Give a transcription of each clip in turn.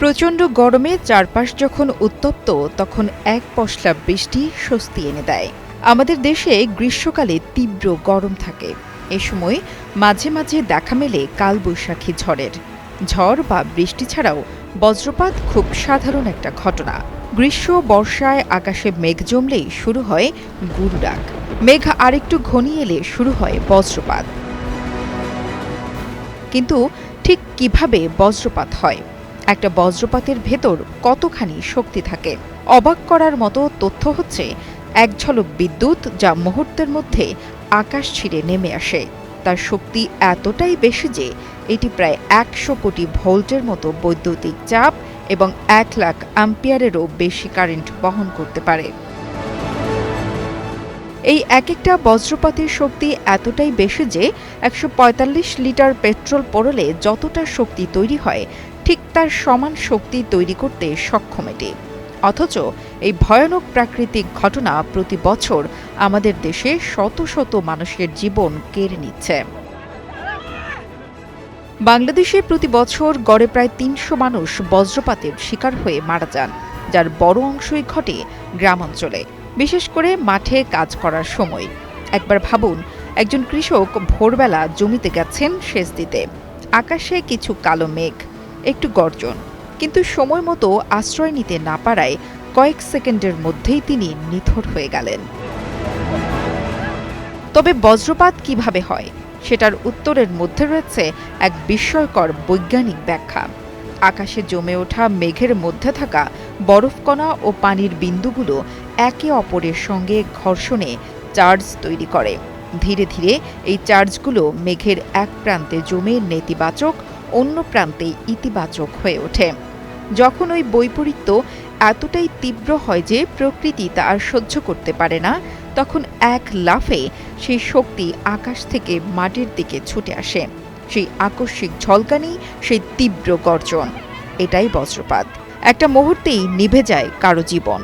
প্রচণ্ড গরমে চারপাশ যখন উত্তপ্ত, তখন এক পশলা বৃষ্টি স্বস্তি এনে দেয়। আমাদের দেশে গ্রীষ্মকালে তীব্র গরম থাকে। এ সময় মাঝে মাঝে দেখা মেলে কালবৈশাখী ঝড়ের। ঝড় বা বৃষ্টি ছাড়াও বজ্রপাত খুব সাধারণ একটা ঘটনা। গ্রীষ্ম, বর্ষায় আকাশে মেঘ জমলেই শুরু হয় গুরুডাক মেঘ আরেকটু ঘনিয়ে এলে শুরু হয় বজ্রপাত। কিন্তু ঠিক কীভাবে বজ্রপাত হয়? একটা বজ্রপাতের ভেতর কতখানি শক্তি থাকে? অবাক করার মতো তথ্য হচ্ছে, এক ঝলক বিদ্যুৎ যা মুহূর্তের মধ্যে আকাশ ছিঁড়ে নেমে আসে। তার শক্তি এতটাই বেশি যে, এটি প্রায় একশো কোটি ভোল্টের মতো বৈদ্যুতিক চাপ এবং এক লাখ অ্যাম্পিয়ারেরও বেশি কারেন্ট বহন করতে পারে। এই এক একটা বজ্রপাতের শক্তি এতটাই বেশি যে, একশো পঁয়তাল্লিশ লিটার পেট্রোল পড়লে যতটা শক্তি তৈরি হয় ঠিক তার সমান শক্তি তৈরি করতে সক্ষম এটি। অথচ এই ভয়ানক প্রাকৃতিক ঘটনা প্রতি বছর আমাদের দেশে শত শত মানুষের জীবন কেড়ে নিচ্ছে। বাংলাদেশে প্রতি বছর গড়ে প্রায় তিনশো মানুষ বজ্রপাতের শিকার হয়ে মারা যান, যার বড় অংশই ঘটে গ্রামাঞ্চলে, বিশেষ করে মাঠে কাজ করার সময়। একবার ভাবুন, একজন কৃষক ভোরবেলা জমিতে গেছেন সেচ দিতে। আকাশে কিছু কালো মেঘ একটু গর্জন। কিন্তু সময় মতো আশ্রয় নিতে না পারায় কয়েক সেকেন্ডের মধ্যেই তিনি নিথর হয়ে গেলেন। তবে বজ্রপাত কীভাবে হয়, সেটার উত্তরের মধ্যে রয়েছে এক বিস্ময়কর বৈজ্ঞানিক ব্যাখ্যা। আকাশে জমে ওঠা মেঘের মধ্যে থাকা বরফকণা ও পানির বিন্দুগুলো একে অপরের সঙ্গে ঘর্ষণে চার্জ তৈরি করে। ধীরে ধীরে এই চার্জগুলো মেঘের এক প্রান্তে জমে নেতিবাচক অন্য প্রান্তে ইতিবাচক হয়ে ওঠে। যখন ওই বৈপরীত্য এতটাই তীব্র হয় যে প্রকৃতি তা আর সহ্য করতে পারে না, তখন এক লাফে সেই শক্তি আকাশ থেকে মাটির দিকে ছুটে আসে। সেই আকস্মিক ঝলকানি, সেই তীব্র গর্জন, এটাই বজ্রপাত। একটা মুহূর্তেই নিভে যায় কারও জীবন।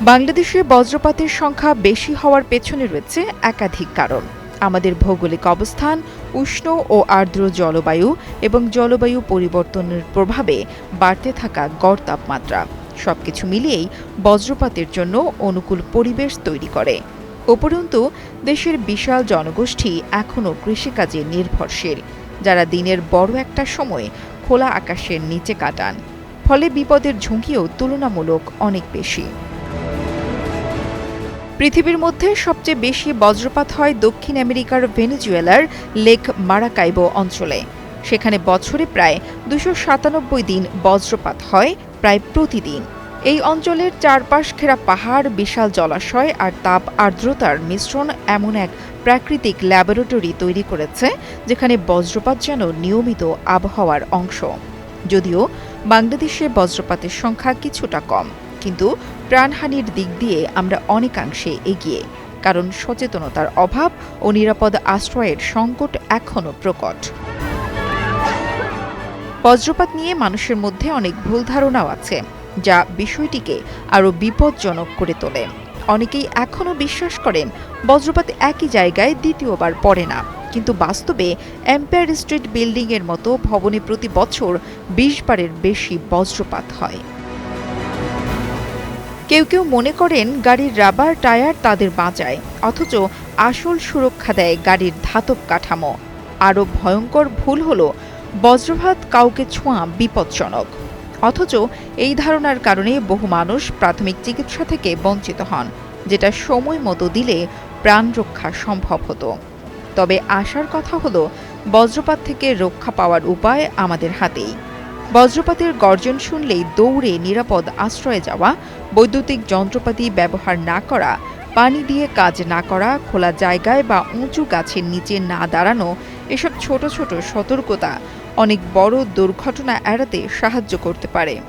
বাংলাদেশে বজ্রপাতের সংখ্যা বেশি হওয়ার পেছনে রয়েছে একাধিক কারণ। আমাদের ভৌগোলিক অবস্থান উষ্ণ ও আর্দ্র জলবায়ু এবং জলবায়ু পরিবর্তনের প্রভাবে বাড়তে থাকা গড় তাপমাত্রা। সবকিছু মিলিয়েই বজ্রপাতের জন্য অনুকূল পরিবেশ তৈরি করে। উপরন্তু, দেশের বিশাল জনগোষ্ঠী এখনও কৃষিকাজে নির্ভরশীল, যারা দিনের বড় একটা সময় খোলা আকাশের নিচে কাটান। ফলে বিপদের ঝুঁকিও তুলনামূলক অনেক বেশি। পৃথিবীর মধ্যে সবচেয়ে বেশি বজ্রপাত হয় দক্ষিণ আমেরিকার ভেনেজুয়েলার লেক মারাকাইবো অঞ্চলে। সেখানে বছরে প্রায় দুশো সাতানব্বই দিন বজ্রপাত হয়, প্রায় প্রতিদিন। এই অঞ্চলের চারপাশ ঘেরা পাহাড়, বিশাল জলাশয় আর তাপ আর্দ্রতার মিশ্রণ এমন এক প্রাকৃতিক ল্যাবরেটরি তৈরি করেছে, যেখানে বজ্রপাত যেন নিয়মিত আবহাওয়ার অংশ। যদিও বাংলাদেশে বজ্রপাতের সংখ্যা কিছুটা কম। কিন্তু প্রাণহানির দিক দিয়ে আমরা অনেকাংশে এগিয়ে, কারণ সচেতনতার অভাব ও নিরাপদ আশ্রয়ের সংকট এখনও প্রকট। বজ্রপাত নিয়ে মানুষের মধ্যে অনেক ভুল ধারণাও আছে, যা বিষয়টিকে আরও বিপজ্জনক করে তোলে। অনেকেই এখনও বিশ্বাস করেন, বজ্রপাত একই জায়গায় দ্বিতীয়বার পড়ে না। কিন্তু বাস্তবে এম্পায়ার স্ট্রিট বিল্ডিংয়ের মতো ভবনে প্রতি বছর বিশ বারের বেশি বজ্রপাত হয়। কেউ কেউ মনে করেন গাড়ির রাবার টায়ার তাদের বাঁচায়, অথচ আসল সুরক্ষা দেয় গাড়ির ধাতব কাঠামো। আরও ভয়ঙ্কর ভুল হল, বজ্রপাত কাউকে ছোঁয়া বিপজ্জনক। অথচ এই ধারণার কারণে বহু মানুষ প্রাথমিক চিকিৎসা থেকে বঞ্চিত হন, যেটা সময় মতো দিলে প্রাণ রক্ষা সম্ভব হতো। তবে আশার কথা হলো, বজ্রপাত থেকে রক্ষা পাওয়ার উপায় আমাদের হাতেই। বজ্রপাতের গর্জন শুনলেই দৌড়ে নিরাপদ আশ্রয়ে যাওয়া, বৈদ্যুতিক যন্ত্রপাতি ব্যবহার না করা, পানি দিয়ে কাজ না করা, খোলা জায়গায় বা উঁচু গাছের নিচে না দাঁড়ানো, এসব ছোট ছোট সতর্কতা অনেক বড় দুর্ঘটনা এড়াতে সাহায্য করতে পারে।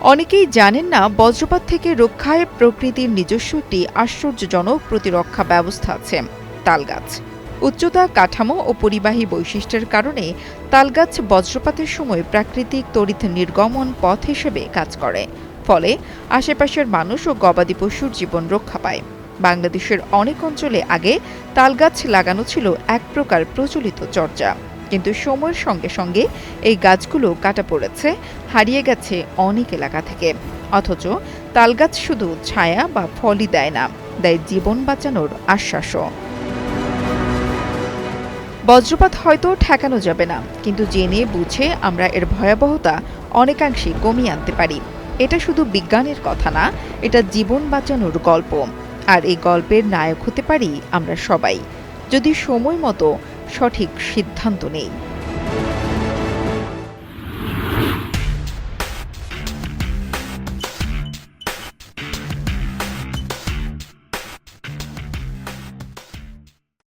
অনেকেই জানেন না, বজ্রপাত থেকে রক্ষায় প্রকৃতির নিজস্ব একটি আশ্চর্যজনক প্রতিরক্ষা ব্যবস্থা আছে, তালগাছ। উচ্চতা, কাঠামো ও পরিবাহী বৈশিষ্ট্যের কারণে তালগাছ বজ্রপাতের সময় প্রাকৃতিক তড়িৎ নির্গমন পথ হিসেবে কাজ করে। ফলে আশেপাশের মানুষ ও গবাদি পশুর জীবন রক্ষা পায়। বাংলাদেশের অনেক অঞ্চলে আগে তালগাছ লাগানো ছিল এক প্রকার প্রচলিত চর্চা। কিন্তু সময়ের সঙ্গে সঙ্গে এই গাছগুলো কাটা পড়েছে, হারিয়ে গেছে অনেক এলাকা থেকে। অথচ তালগাছ শুধু ছায়া বা ফলই দেয় না, দেয় জীবন বাঁচানোর আশ্বাসও। বজ্রপাত হয়তো ঠেকানো যাবে না, কিন্তু জেনে বুঝে আমরা এর ভয়াবহতা অনেকাংশে কমিয়ে আনতে পারি। এটা শুধু বিজ্ঞানের কথা না, এটা জীবন বাঁচানোর গল্প। আর এই গল্পের নায়ক হতে পারি আমরা সবাই, যদি সময় মতো সঠিক সিদ্ধান্ত নেই।